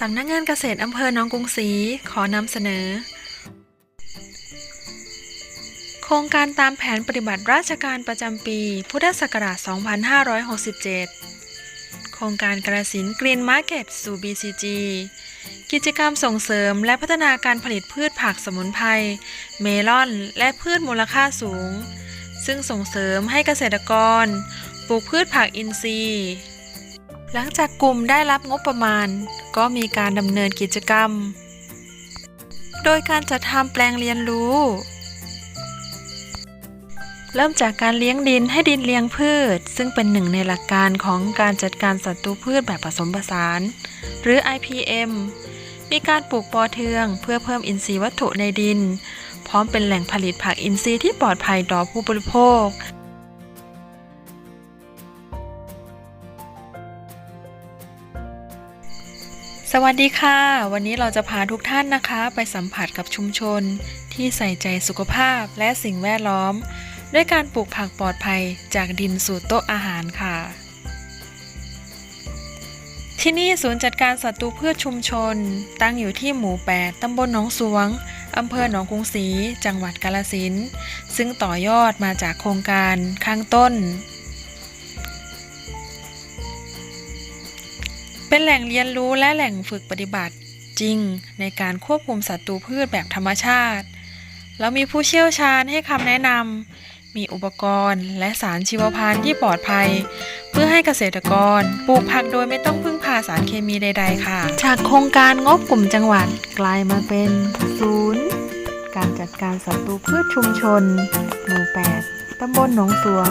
สำนักงานเกษตรอำเภอหนองกรุงศรีขอนำเสนอ โครงการตามแผนปฏิบัติราชการประจำปี พุทธศักราช 2567 โครงการกระสินกรีนมาร์เก็ตสู่ BCG กิจกรรมส่งเสริมและพัฒนาการผลิตพืชผักสมุนไพรเมลอน และพืชมูลค่าสูง ซึ่งส่งเสริมให้เกษตรกร ปลูกพืชผักอินทรีย์ หลังจากกลุ่มได้รับงบประมาณ ก็มีการดำเนินกิจกรรม โดยการจัดทำแปลงเรียนรู้ เริ่มจากการเลี้ยงดินให้ดินเลี้ยงพืช ซึ่งเป็นหนึ่งในหลักการของการจัดการศัตรูพืชแบบผสมผสาน หรือ IPM มีการปลูกปอเทืองเพื่อเพิ่มอินทรีย์วัตถุในดิน พร้อมเป็นแหล่งผลิตผักอินทรีย์ที่ปลอดภัยต่อผู้บริโภค สวัสดีค่ะ วันนี้เราจะพาทุกท่านนะคะ ไปสัมผัสกับชุมชน ที่ใส่ใจสุขภาพและสิ่งแวดล้อม ด้วยการปลูกผักปลอดภัยจากดินสู่โต๊ะอาหารค่ะ ที่นี่ศูนย์จัดการศัตรูพืชชุมชน ตั้งอยู่ที่หมู่ 8 ตำบลหนองสวง อำเภอหนองกรุงศรีจังหวัดกาลสินธุ์ซึ่งต่อยอดมาจากโครงการข้างต้น เป็นแหล่งเรียนรู้และแหล่งฝึกปฏิบัติจริง ในการควบคุมศัตรูพืชแบบธรรมชาติ แล้วมีผู้เชี่ยวชาญให้คำแนะนำ มีอุปกรณ์และสารชีวพันธุ์ที่ปลอดภัย เพื่อให้เกษตรกรปลูกผักโดยไม่ต้องพึ่งพาสารเคมีใด ๆ ค่ะ จากโครงการงบกลุ่มจังหวัดกลายมาเป็นศูนย์การจัดการศัตรูพืชชุมชน หมู่ 8 ตำบลหนองสวง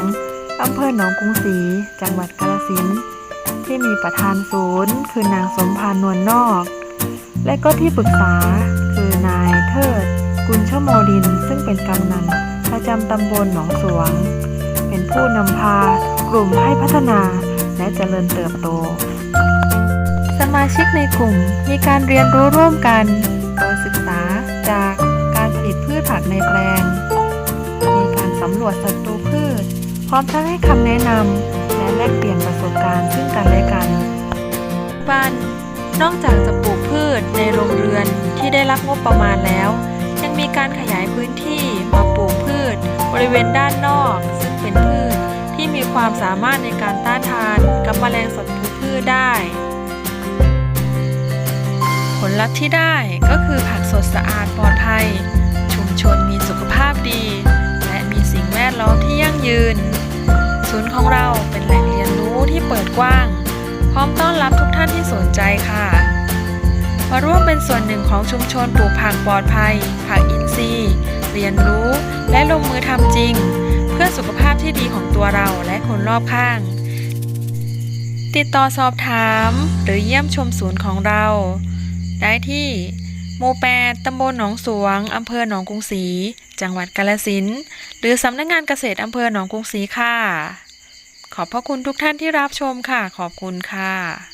อำเภอหนองกรุงศรี จังหวัดกาฬสินธุ์ ที่มีประธานศูนย์ คือนางสมพานนวลนอก และก็ที่ปรึกษาคือนายเทิด กุลชโมดิน ซึ่งเป็นกำนันประจำตำบลหนองสวง เป็นผู้นำพากลุ่มให้พัฒนาและเจริญเติบโต สมาชิกในกลุ่มมีการเรียนรู้ร่วมกันโดยศึกษาจากการผลิตพืชผักในแปลง มีการสำรวจศัตรูพืช พร้อมทั้งให้คำแนะนำ และแลกเปลี่ยนประสบการณ์ซึ่งกันและกันบ้านนอกจากจะปลูกพืชในโรงเรือนที่ได้รับงบประมาณแล้ว ยังมีการขยายพื้นที่มาปลูกพืช บริเวณด้านนอก ซึ่งเป็นพืชที่มีความสามารถในการต้านทานกับแมลงศัตรูพืชได้ ผลลัพธ์ที่ได้ก็คือผักสดสะอาดปลอดภัย ดกว้าง พร้อมต้อนรับทุกท่านที่สนใจค่ะ มาร่วมเป็นส่วนหนึ่งของชุมชนปลูกผักปลอดภัย ผักอินทรีย์ เรียนรู้ และลงมือทำจริง เพื่อสุขภาพที่ดีของตัวเราและคนรอบข้าง ติดต่อสอบถาม หรือเยี่ยมชมศูนย์ของเรา ได้ที่หมู่8ตำบลหนองสวง อำเภอหนองกรุงศรี จังหวัดกาฬสินหรือสำนักงงานเกษตรอำเภอหนองกรุงศรีค่ะ ขอบพระคุณทุกท่านที่รับชมค่ะ ขอบคุณค่ะ